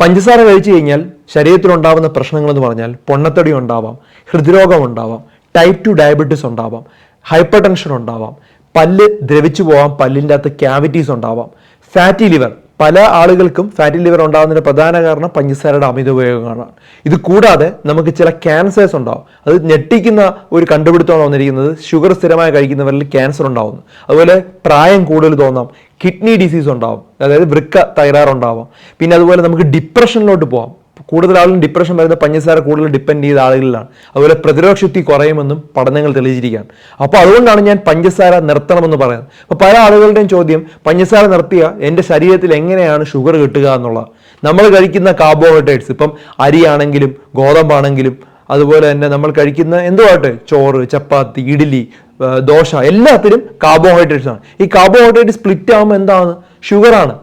പഞ്ചസാര കഴിച്ചു കഴിഞ്ഞാൽ ശരീരത്തിലുണ്ടാവുന്ന പ്രശ്നങ്ങൾ എന്ന് പറഞ്ഞാൽ പൊണ്ണത്തടി ഉണ്ടാവാം ഹൃദ്രോഗം ഉണ്ടാവാം ടൈപ്പ് ടു ഡയബറ്റീസ് ഉണ്ടാവാം ഹൈപ്പർ ടെൻഷൻ ഉണ്ടാവാം പല്ല് ദ്രവിച്ചു പോവാം പല്ലിന്റെ അകത്ത് ക്യാവിറ്റീസ് ഉണ്ടാവാം. ഫാറ്റി ലിവർ പല ആളുകൾക്കും ഫാറ്റി ലിവർ ഉണ്ടാകുന്നതിന് പ്രധാന കാരണം പഞ്ചസാരയുടെ അമിത ഉപയോഗമാണ് ഇത് കൂടാതെ നമുക്ക് ചില ക്യാൻസേഴ്സ് ഉണ്ടാവും. അത് ഞെട്ടിക്കുന്ന ഒരു കണ്ടുപിടുത്തമാണ് വന്നിരിക്കുന്നത്. ഷുഗർ സ്ഥിരമായി കഴിക്കുന്നവരിൽ ക്യാൻസർ ഉണ്ടാവുന്നു. അതുപോലെ പ്രായം കൂടുതൽ തോന്നാം. കിഡ്നി ഡിസീസ് ഉണ്ടാവും. അതായത് വൃക്ക തകരാറുണ്ടാവാം. പിന്നെ അതുപോലെ നമുക്ക് ഡിപ്രഷനിലോട്ട് പോവാം. കൂടുതൽ ആളും ഡിപ്രഷൻ വരുന്ന പഞ്ചസാര കൂടുതൽ ഡിപ്പെൻഡ് ചെയ്ത ആളുകളിലാണ്. അതുപോലെ പ്രതിരോധ ശക്തി കുറയുമെന്നും പഠനങ്ങൾ തെളിയിച്ചിരിക്കുകയാണ്. അപ്പോൾ അതുകൊണ്ടാണ് ഞാൻ പഞ്ചസാര നിർത്തണമെന്ന് പറയുന്നത്. അപ്പോൾ പല ആളുകളുടെയും ചോദ്യം പഞ്ചസാര നിർത്തിയ എന്റെ ശരീരത്തിൽ എങ്ങനെയാണ് ഷുഗർ കിട്ടുക എന്നുള്ളത് നമ്മൾ കഴിക്കുന്ന കാർബോഹൈഡ്രേറ്റ്സ് ഇപ്പം അരിയാണെങ്കിലും ഗോതമ്പാണെങ്കിലും അതുപോലെ തന്നെ നമ്മൾ കഴിക്കുന്ന എന്തുമാട്ടെ ചോറ് ചപ്പാത്തി ഇഡ്ഡലി ദോശ എല്ലാത്തിലും കാർബോഹൈഡ്രേറ്റ്സ് ആണ്. ഈ കാർബോഹൈഡ്രേറ്റ് സ്പ്ലിറ്റ് ആകുമ്പോൾ എന്താണ്? ഷുഗറാണ്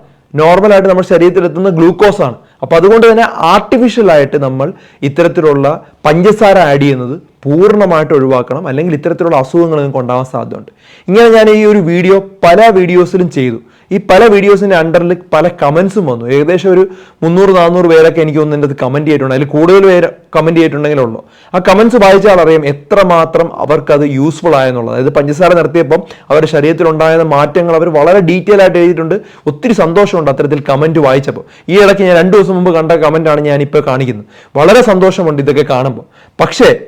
നോർമലായിട്ട് നമ്മുടെ ശരീരത്തിൽ എത്തുന്ന ഗ്ലൂക്കോസ് ആണ്. അപ്പോൾ അതുകൊണ്ട് തന്നെ ആർട്ടിഫിഷ്യൽ ആയിട്ട് നമ്മൾ ഇത്തരത്തിലുള്ള പഞ്ചസാര ആഡ് ചെയ്യുന്നത് പൂർണമായിട്ട് ഒഴിവാക്കണം. അല്ലെങ്കിൽ ഇത്തരത്തിലുള്ള അസുഖങ്ങൾ നിങ്ങൾക്ക് ഉണ്ടാവാൻ സാധ്യതയുണ്ട്. ഇങ്ങനെ ഞാൻ ഈ ഒരു വീഡിയോ പല വീഡിയോസിലും ചെയ്തു. ഈ പല വീഡിയോസിന്റെ അണ്ടറിൽ പല കമൻസും വന്നു. ഏകദേശം ഒരു മുന്നൂറ് നാനൂറ് പേരൊക്കെ എനിക്ക് ഒന്ന് എന്റെ കമന്റ് ചെയ്തിട്ടുണ്ട്. അതിൽ കൂടുതൽ പേര് കമന്റ് ചെയ്തിട്ടുണ്ടെങ്കിലുള്ളൂ ആ കമൻസ് വായിച്ചാൽ അറിയാം എത്രമാത്രം അവർക്കത് യൂസ്ഫുൾ ആയെന്നുള്ളത്. അതായത് പഞ്ചസാര നിർത്തിയപ്പം അവരുടെ ശരീരത്തിൽ ഉണ്ടായ മാറ്റങ്ങൾ അവർ വളരെ ഡീറ്റെയിൽ ആയിട്ട് എഴുതിയിട്ടുണ്ട്. ഒത്തിരി സന്തോഷമുണ്ട് അത്തരത്തിൽ കമന്റ് വായിച്ചപ്പോൾ. ഈ ഇടയ്ക്ക് ഞാൻ രണ്ട് ദിവസം മുമ്പ് കണ്ട കമന്റാണ് ഞാൻ ഇപ്പോൾ കാണിക്കുന്നത്. വളരെ സന്തോഷമുണ്ട് ഇതൊക്കെ കാണുമ്പോൾ പക്ഷേ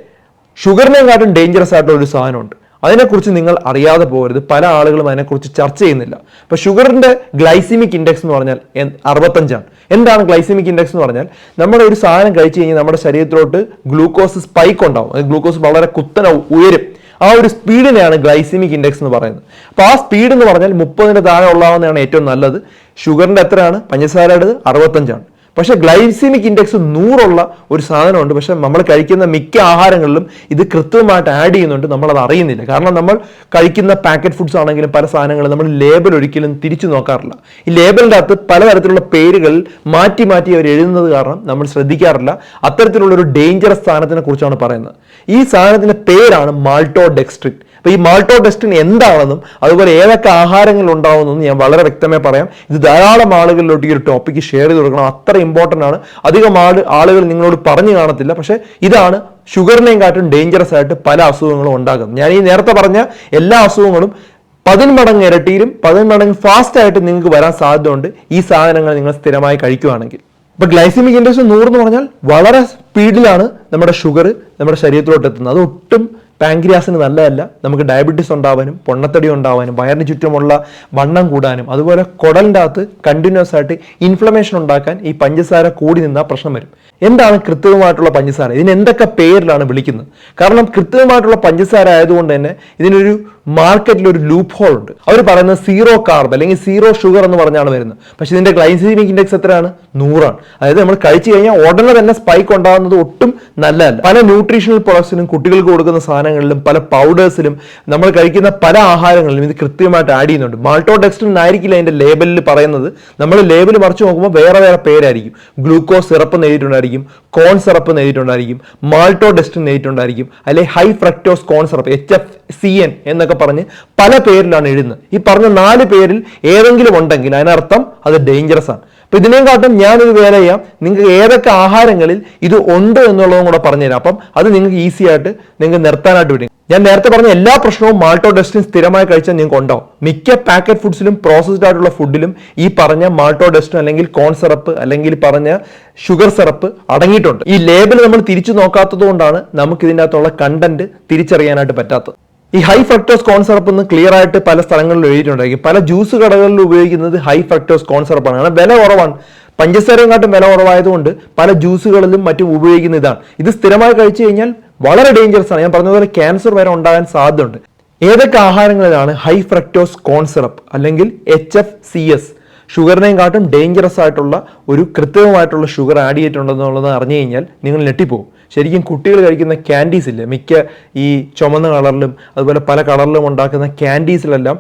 ഷുഗറിനെക്കാട്ടും ഡേഞ്ചറസ് ആയിട്ടുള്ള ഒരു സാധനമുണ്ട്. അതിനെക്കുറിച്ച് നിങ്ങൾ അറിയാതെ പോകരുത്. പല ആളുകളും അതിനെക്കുറിച്ച് ചർച്ച ചെയ്യുന്നില്ല. അപ്പൊ ഷുഗറിന്റെ ഗ്ലൈസിമിക് ഇൻഡെക്സ് എന്ന് പറഞ്ഞാൽ അറുപത്തഞ്ചാണ്. എന്താണ് ഗ്ലൈസിമിക് ഇൻഡെക്സ് എന്ന് പറഞ്ഞാൽ നമ്മുടെ ഒരു സാധനം കഴിച്ചു കഴിഞ്ഞാൽ നമ്മുടെ ശരീരത്തിലോട്ട് ഗ്ലൂക്കോസ് സ്പൈക്ക് ഉണ്ടാവും. ഗ്ലൂക്കോസ് വളരെ കുത്തനെ ഉയരും. ആ ഒരു സ്പീഡിനെയാണ് ഗ്ലൈസിമിക് ഇൻഡെക്സ് എന്ന് പറയുന്നത്. അപ്പോൾ ആ സ്പീഡ് എന്ന് പറഞ്ഞാൽ മുപ്പതിന് താഴെ ഉള്ളതാണ് ഏറ്റവും നല്ലത്. ഷുഗറിന്റെ എത്രയാണ്? പഞ്ചസാരയുടേത് അറുപത്തഞ്ചാണ്. പക്ഷെ ഗ്ലൈസിമിക് ഇൻഡെക്സ് നൂറുള്ള ഒരു സാധനമുണ്ട്. പക്ഷെ നമ്മൾ കഴിക്കുന്ന മിക്ക ആഹാരങ്ങളിലും ഇത് കൃത്യമായിട്ട് ആഡ് ചെയ്യുന്നുണ്ട്. നമ്മളത് അറിയുന്നില്ല. കാരണം നമ്മൾ കഴിക്കുന്ന പാക്കറ്റ് ഫുഡ്സ് ആണെങ്കിലും പല സാധനങ്ങളും നമ്മൾ ലേബൽ ഒരിക്കലും തിരിച്ചു നോക്കാറില്ല. ഈ ലേബലിന്റെ അകത്ത് പലതരത്തിലുള്ള പേരുകൾ മാറ്റി മാറ്റി അവർ എഴുതുന്നത് കാരണം നമ്മൾ ശ്രദ്ധിക്കാറില്ല. അത്തരത്തിലുള്ള ഒരു ഡേഞ്ചറസ് സാധനത്തിനെ കുറിച്ചാണ് പറയുന്നത്. ഈ സാധനത്തിന്റെ പേരാണ് മാൾട്ടോ ഡെക്സ്ട്രിൻ അപ്പൊ ഈ മാൾട്ടോ ഡെസ്റ്റിൻ എന്താണെന്നും അതുപോലെ ഏതൊക്കെ ആഹാരങ്ങൾ ഉണ്ടാവുമെന്നും ഞാൻ വളരെ വ്യക്തമായി പറയാം. ഇത് ധാരാളം ആളുകളിലോട്ട് ഈ ഒരു ടോപ്പിക്ക് ഷെയർ ചെയ്ത് കൊടുക്കണം. അത്ര ഇമ്പോർട്ടന്റ് ആണ്. അധികം ആൾ ആളുകൾ നിങ്ങളോട് പറഞ്ഞു കാണത്തില്ല. പക്ഷേ ഇതാണ് ഷുഗറിനെയും കാട്ടും ഡേഞ്ചറസ് ആയിട്ട് പല അസുഖങ്ങളും ഉണ്ടാകുന്നത്. ഞാൻ ഈ നേരത്തെ പറഞ്ഞ എല്ലാ അസുഖങ്ങളും പതിന്മടങ്ങ് ഇരട്ടിയിലും പതിന്മടങ്ങ് ഫാസ്റ്റ് ആയിട്ട് നിങ്ങൾക്ക് വരാൻ സാധ്യതയുണ്ട്. ഈ സാധനങ്ങൾ നിങ്ങൾ സ്ഥിരമായി കഴിക്കുകയാണെങ്കിൽ ഇപ്പൊ ഗ്ലൈസിമിക് ഇൻഡെക്സ് നൂറ് എന്ന് പറഞ്ഞാൽ വളരെ സ്പീഡിലാണ് നമ്മുടെ ഷുഗർ നമ്മുടെ ശരീരത്തിലോട്ട് എത്തുന്നത്. അത് ഒട്ടും പാങ്ക്രിയാസിന് നല്ലതല്ല. നമുക്ക് ഡയബറ്റീസ് ഉണ്ടാവാനും പൊണ്ണത്തടി ഉണ്ടാവാനും വയറിന് ചുറ്റുമുള്ള വണ്ണം കൂടാനും അതുപോലെ കുടലിന്റെ അകത്ത് കണ്ടിന്യൂസ് ആയിട്ട് ഇൻഫ്ലമേഷൻ ഉണ്ടാക്കാൻ ഈ പഞ്ചസാര കൂടി നിന്നാൽ പ്രശ്നം വരും. എന്താണ് കൃത്രിമമായിട്ടുള്ള പഞ്ചസാര? ഇതിന് എന്തൊക്കെ പേരിലാണ് വിളിക്കുന്നത്? കാരണം കൃത്രിമമായിട്ടുള്ള പഞ്ചസാര ആയതുകൊണ്ട് തന്നെ ഇതിനൊരു മാർക്കറ്റിൽ ഒരു ലൂപ്പ് ഹോൾ ഉണ്ട്. അവർ പറയുന്നത് സീറോ കാർബ് അല്ലെങ്കിൽ സീറോ ഷുഗർ എന്ന് പറഞ്ഞാണ് വരുന്നത്. പക്ഷേ ഇതിന്റെ ഗ്ലൈസീമിക് ഇൻഡെക്സ് എത്രയാണ്? നൂറാണ്. അതായത് നമ്മൾ കഴിച്ചു കഴിഞ്ഞാൽ ഉടനെ തന്നെ സ്പൈക്ക് ഉണ്ടാകുന്നത് ഒട്ടും നല്ലതല്ല. പല ന്യൂട്രീഷണൽ പ്രൊഡക്ട്സിനും കുട്ടികൾക്ക് കൊടുക്കുന്ന സാധനങ്ങളിലും പല പൗഡേഴ്സിലും നമ്മൾ കഴിക്കുന്ന പല ആഹാരങ്ങളിലും ഇത് കൃത്യമായിട്ട് ആഡ് ചെയ്യുന്നുണ്ട്. മാൾട്ടോഡെക്സ്റ്റിൻ ആയിരിക്കില്ല അതിന്റെ ലേബലിൽ പറയുന്നത്. നമ്മൾ ലേബൽ മറിച്ച് നോക്കുമ്പോൾ വേറെ വേറെ പേരായിരിക്കും. ഗ്ലൂക്കോസ് സിറപ്പ് നേരിട്ടുണ്ടായിരിക്കും കോൺ സിറപ്പ് നേരിട്ടുണ്ടായിരിക്കും മാൾട്ടോ ഡെസ്റ്റിൻ നേരിട്ടുണ്ടായിരിക്കും അല്ലെങ്കിൽ high fructose corn syrup H F C N എന്നൊക്കെ പറഞ്ഞ് പല പേരിലാണ് എഴുതുന്നത്. ഈ പറഞ്ഞ നാല് പേരിൽ ഏതെങ്കിലും ഉണ്ടെങ്കിൽ അതിനർത്ഥം അത് ഡേഞ്ചറസ് ആണ്. അപ്പൊ കാട്ടും ഞാനൊരു വേല ചെയ്യാം. നിങ്ങൾക്ക് ഏതൊക്കെ ആഹാരങ്ങളിൽ ഇത് ഉണ്ട് എന്നുള്ളതും കൂടെ പറഞ്ഞുതരാം. അപ്പം അത് നിങ്ങൾക്ക് ഈസി ആയിട്ട് നിങ്ങൾക്ക് നിർത്താനായിട്ട് വരും ഞാൻ നേരത്തെ പറഞ്ഞ എല്ലാ പ്രശ്നവും മാൾട്ടോ ഡെസ്റ്റിൻ സ്ഥിരമായി കഴിച്ചാൽ നിങ്ങൾക്ക് ഉണ്ടാവും. മിക്ക പാക്കറ്റ് ഫുഡ്സിലും പ്രോസസ്ഡ് ആയിട്ടുള്ള ഫുഡിലും ഈ പറഞ്ഞ മാൾട്ടോ ഡെസ്റ്റിൻ അല്ലെങ്കിൽ കോൺ സിറപ്പ് അല്ലെങ്കിൽ പറഞ്ഞ ഷുഗർ സിറപ്പ് അടങ്ങിയിട്ടുണ്ട്. ഈ ലേബൽ നമ്മൾ തിരിച്ചു നോക്കാത്തത് കൊണ്ടാണ് നമുക്ക് ഇതിന്റെ അകത്തുള്ള കണ്ടന്റ് തിരിച്ചറിയാനായിട്ട് പറ്റാത്തത്. ഈ ഹൈ ഫ്രക്ടോസ് കോൺ സിറപ്പ് എന്ന് ക്ലിയർ ആയിട്ട് പല സ്ഥലങ്ങളിലും എഴുതിയിട്ടുണ്ടായിരിക്കും. പല ജ്യൂസ് കടകളിൽ ഉപയോഗിക്കുന്നത് ഹൈ ഫ്രക്ടോസ് കോൺ സിറപ്പാണ് കാരണം വില കുറവാണ്. പഞ്ചസാരയെക്കാട്ടും വില കുറവായതുകൊണ്ട് പല ജ്യൂസുകളിലും മറ്റും ഉപയോഗിക്കുന്ന ഇതാണ്. ഇത് സ്ഥിരമായി കഴിച്ചു കഴിഞ്ഞാൽ വളരെ ഡേഞ്ചറസ് ആണ്. ഞാൻ പറഞ്ഞതുപോലെ ക്യാൻസർ വരെ ഉണ്ടാകാൻ സാധ്യതയുണ്ട്. ഏതൊക്കെ ആഹാരങ്ങളിലാണ് ഹൈ ഫ്രക്ടോസ് കോൺ സിറപ്പ് അല്ലെങ്കിൽ എച്ച് എഫ് സി എസ് ഷുഗറിനെയും കാട്ടും ഡേഞ്ചറസ് ആയിട്ടുള്ള ഒരു കൃത്രിമമായിട്ടുള്ള ഷുഗർ ആഡ് ചെയ്തിട്ടുണ്ടെന്നുള്ളത് അറിഞ്ഞു കഴിഞ്ഞാൽ നിങ്ങൾ ഞെട്ടിപ്പോകും ശരിക്കും കുട്ടികൾ കഴിക്കുന്ന ക്യാൻഡീസ് ഇല്ലേ? മിക്ക ഈ ചുമന്ന കളറിലും അതുപോലെ പല കളറിലും ഉണ്ടാക്കുന്ന ക്യാൻഡീസിലെല്ലാം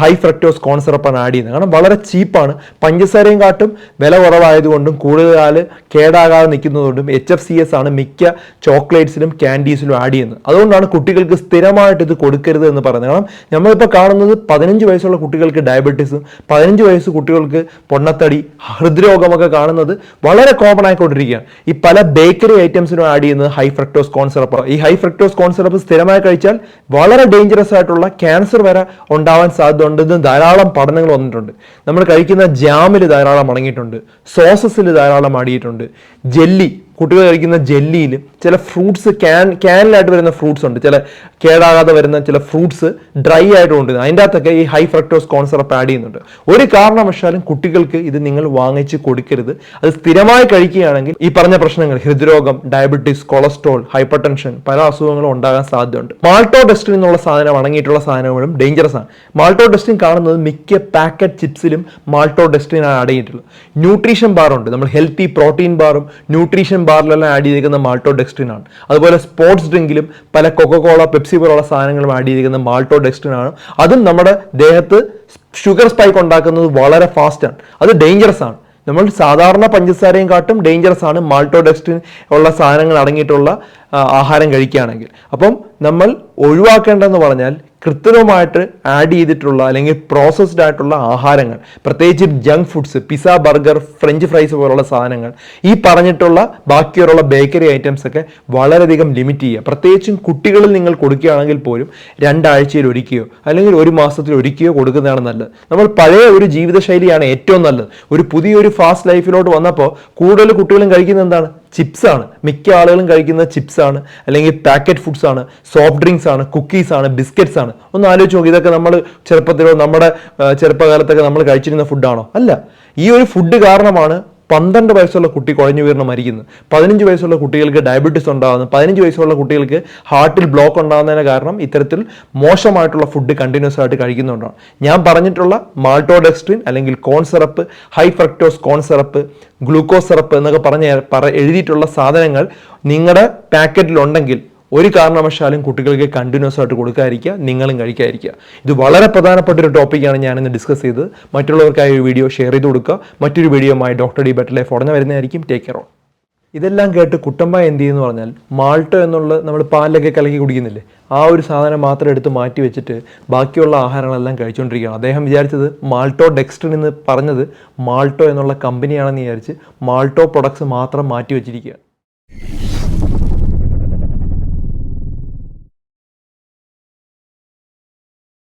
ഹൈ ഫ്രക്ടോസ് കോൺസിറപ്പാണ് ആഡ് ചെയ്യുന്നത്. കാരണം വളരെ ചീപ്പാണ് പഞ്ചസാരയും കാട്ടും വില കുറവായതുകൊണ്ടും കൂടുതൽ കേടാകാതെ നിൽക്കുന്നതുകൊണ്ടും എച്ച് എഫ് സി എസ് ആണ് മിക്ക ചോക്ലേറ്റ്സിലും ക്യാൻഡീസിലും ആഡ് ചെയ്യുന്നത്. അതുകൊണ്ടാണ് കുട്ടികൾക്ക് സ്ഥിരമായിട്ട് ഇത് കൊടുക്കരുത് എന്ന് പറയുന്നത്. കാരണം നമ്മളിപ്പോൾ കാണുന്നത് പതിനഞ്ച് വയസ്സുള്ള കുട്ടികൾക്ക് ഡയബറ്റീസും പതിനഞ്ച് വയസ്സ് കുട്ടികൾക്ക് പൊണ്ണത്തടി ഹൃദ്രോഗമൊക്കെ കാണുന്നത് വളരെ കോമൺ ആയിക്കൊണ്ടിരിക്കുകയാണ്. ഈ പല ബേക്കറി ഐറ്റംസിനും ആഡ് ചെയ്യുന്നത് ഹൈ ഫ്രക്ടോസ് കോൺ സിറപ്പ് ഈ ഹൈ ഫ്രക്ടോസ് കോൺ സിറപ്പ് സ്ഥിരമായി കഴിച്ചാൽ വളരെ ഡേഞ്ചറസ് ആയിട്ടുള്ള ക്യാൻസർ വരെ ഉണ്ടാവാൻ സാധ്യത ഉണ്ടെന്ന് ധാരാളം പഠനങ്ങൾ വന്നിട്ടുണ്ട്. നമ്മൾ കഴിക്കുന്ന ജാമിൽ ധാരാളം അടങ്ങിയിട്ടുണ്ട്. സോസസിൽ ധാരാളം അടിയിട്ടുണ്ട് ജെല്ലി കുട്ടികൾ കഴിക്കുന്ന ജെല്ലിയിൽ ചില ഫ്രൂട്ട്സ് ക്യാൻ ക്യാനിലായിട്ട് വരുന്ന ഫ്രൂട്ട്സ് ഉണ്ട്. ചില കേടാകാതെ വരുന്ന ചില ഫ്രൂട്ട്സ് ഡ്രൈ ആയിട്ട് ഉണ്ട് അതിന്റെ അകത്തൊക്കെ ഈ high fructose corn syrup add ചെയ്യുന്നുണ്ട്. ഒരു കാരണവശാലും കുട്ടികൾക്ക് ഇത് നിങ്ങൾ വാങ്ങിച്ച് കൊടുക്കരുത്. അത് സ്ഥിരമായി കഴിക്കുകയാണെങ്കിൽ ഈ പറഞ്ഞ പ്രശ്നങ്ങൾ ഹൃദ്രോഗം ഡയബറ്റീസ് കൊളസ്ട്രോൾ ഹൈപ്പർ ടെൻഷൻ പല അസുഖങ്ങളും ഉണ്ടാകാൻ സാധ്യതയുണ്ട്. മാൾട്ടോ ഡെസ്റ്റിൻ എന്നുള്ള സാധനം അടങ്ങിയിട്ടുള്ള സാധനങ്ങളും ഡേഞ്ചറസ് ആണ്. മാൾട്ടോ ഡസ്റ്റിൻ കാണുന്നത് മിക്ക പാക്കറ്റ് ചിപ്സിലും മാൾട്ടോ ഡെസ്റ്റിൻ ആണ് അടങ്ങിയിട്ടുള്ളത് ന്യൂട്രീഷൻ ബാർ ഉണ്ട്. നമ്മൾ ഹെൽത്തി പ്രോട്ടീൻ ബാറും ന്യൂട്രീഷൻ ബാറിലെല്ലാം ആഡ് ചെയ്തിരിക്കുന്ന മാൾട്ടോ ആണ് അതുപോലെ സ്പോർട്സ് ഡ്രിങ്കിലും പല കൊക്കോകോള പെപ്സി പോലുള്ള സാധനങ്ങളും ആഡ് ചെയ്തിരിക്കുന്ന മാൾട്ടോ ഡെക്സ്ട്രിൻ ആണ് അതും നമ്മുടെ ദേഹത്ത് ഷുഗർ സ്പൈക്ക് ഉണ്ടാക്കുന്നത് വളരെ ഫാസ്റ്റാണ് അത് ഡേഞ്ചറസ് ആണ്. നമ്മൾ സാധാരണ പഞ്ചസാരയും കാട്ടും ഡേഞ്ചറസ് ആണ് മാൾട്ടോ മാൾട്ടോഡെക്സ്റ്റിൻ ഉള്ള സാധനങ്ങൾ അടങ്ങിയിട്ടുള്ള ആഹാരം കഴിക്കുകയാണെങ്കിൽ. അപ്പം നമ്മൾ ഒഴിവാക്കേണ്ടതെന്ന് പറഞ്ഞാൽ കൃത്രിമമായിട്ട് ആഡ് ചെയ്തിട്ടുള്ള അല്ലെങ്കിൽ പ്രോസസ്ഡ് ആയിട്ടുള്ള ആഹാരങ്ങൾ പ്രത്യേകിച്ച് junk foods pizza burger french fries പോലുള്ള സാധനങ്ങൾ ഈ പറഞ്ഞിട്ടുള്ള ബാക്കിയുള്ള ബേക്കറി ഐറ്റംസ് ഒക്കെ വളരെയധികം ലിമിറ്റ് ചെയ്യുക. പ്രത്യേകിച്ചും കുട്ടികളിൽ നിങ്ങൾ കൊടുക്കുകയാണെങ്കിൽ പോലും രണ്ടാഴ്ചയിൽ ഒരിക്കുകയോ അല്ലെങ്കിൽ ഒരു മാസത്തിൽ ഒരിക്കുകയോ കൊടുക്കുന്നതാണ് നല്ലത്. നമ്മൾ പഴയ ഒരു ജീവിതശൈലിയാണ് ഏറ്റവും നല്ലത്. ഒരു പുതിയൊരു ഫാസ്റ്റ് ലൈഫിലോട്ട് വന്നപ്പോൾ കൂടുതൽ കുട്ടികളും കഴിക്കുന്നത് എന്താണ്? ചിപ്സ് ആണ് മിക്ക ആളുകളും കഴിക്കുന്ന ചിപ്സാണ് അല്ലെങ്കിൽ പാക്കറ്റ് ഫുഡ്സ് ആണ് സോഫ്റ്റ് ഡ്രിങ്ക്സ് ആണ് കുക്കീസ് ആണ് ബിസ്ക്കറ്റ്സ് ആണ് ഒന്ന് ആലോചിച്ച് നോക്കി ഇതൊക്കെ നമ്മൾ ചെറുപ്പത്തിലോ നമ്മുടെ ചെറുപ്പകാലത്തൊക്കെ നമ്മൾ കഴിച്ചിരുന്ന ഫുഡാണോ? അല്ല. ഈ ഒരു ഫുഡ് കാരണമാണ് പന്ത്രണ്ട് വയസ്സുള്ള കുട്ടി കുഴഞ്ഞു വീർന്ന് മരിക്കുന്നത് പതിനഞ്ച് വയസ്സുള്ള കുട്ടികൾക്ക് ഡയബറ്റീസ് ഉണ്ടാകുന്നു. പതിനഞ്ച് വയസ്സുള്ള കുട്ടികൾക്ക് ഹാർട്ടിൽ ബ്ലോക്ക് ഉണ്ടാകുന്നതിന് കാരണം ഇത്തരത്തിൽ മോശമായിട്ടുള്ള ഫുഡ് കണ്ടിന്യൂസ് ആയിട്ട് കഴിക്കുന്നുണ്ടാണ് ഞാൻ പറഞ്ഞിട്ടുള്ള മാൾട്ടോഡെക്സ്ട്രിൻ അല്ലെങ്കിൽ corn syrup high fructose corn syrup glucose syrup എന്നൊക്കെ പറഞ്ഞ് പറ എഴുതിയിട്ടുള്ള സാധനങ്ങൾ നിങ്ങളുടെ പാക്കറ്റിലുണ്ടെങ്കിൽ ഒരു കാരണവശാലും കുട്ടികൾക്ക് കണ്ടിന്യൂസ് ആയിട്ട് കൊടുക്കാതിരിക്കുക നിങ്ങളും കഴിക്കാതിരിക്കുക. ഇത് വളരെ പ്രധാനപ്പെട്ട ഒരു ടോപ്പിക്കാണ് ഞാനിന്ന് ഡിസ്കസ് ചെയ്തത്. മറ്റുള്ളവർക്കായി ഒരു വീഡിയോ ഷെയർ ചെയ്ത് കൊടുക്കുക. മറ്റൊരു വീഡിയോയുമായി ഡോക്ടർ ഡി ബെറ്റർ ലൈഫ് ഉടനെ വരുന്നതായിരിക്കും. ടേക്ക് കെയർ ഓൺ ഇതെല്ലാം കേട്ട് കുട്ടമ്പ എന്ത് ചെയ്യുന്നു പറഞ്ഞാൽ മാൾട്ടോ എന്നുള്ള നമ്മൾ പാലിലൊക്കെ കലക്കി കുടിക്കുന്നില്ലേ? ആ ഒരു സാധനം മാത്രം എടുത്ത് മാറ്റി വെച്ചിട്ട് ബാക്കിയുള്ള ആഹാരങ്ങളെല്ലാം കഴിച്ചുകൊണ്ടിരിക്കുകയാണ് അദ്ദേഹം വിചാരിച്ചത് മാൾട്ടോ ഡെക്സ്ട്രിൻ എന്ന് പറഞ്ഞത് മാൾട്ടോ എന്നുള്ള കമ്പനിയാണെന്ന് വിചാരിച്ച് മാൾട്ടോ പ്രൊഡക്ട്സ് മാത്രം മാറ്റി വെച്ചിരിക്കുകയാണ്.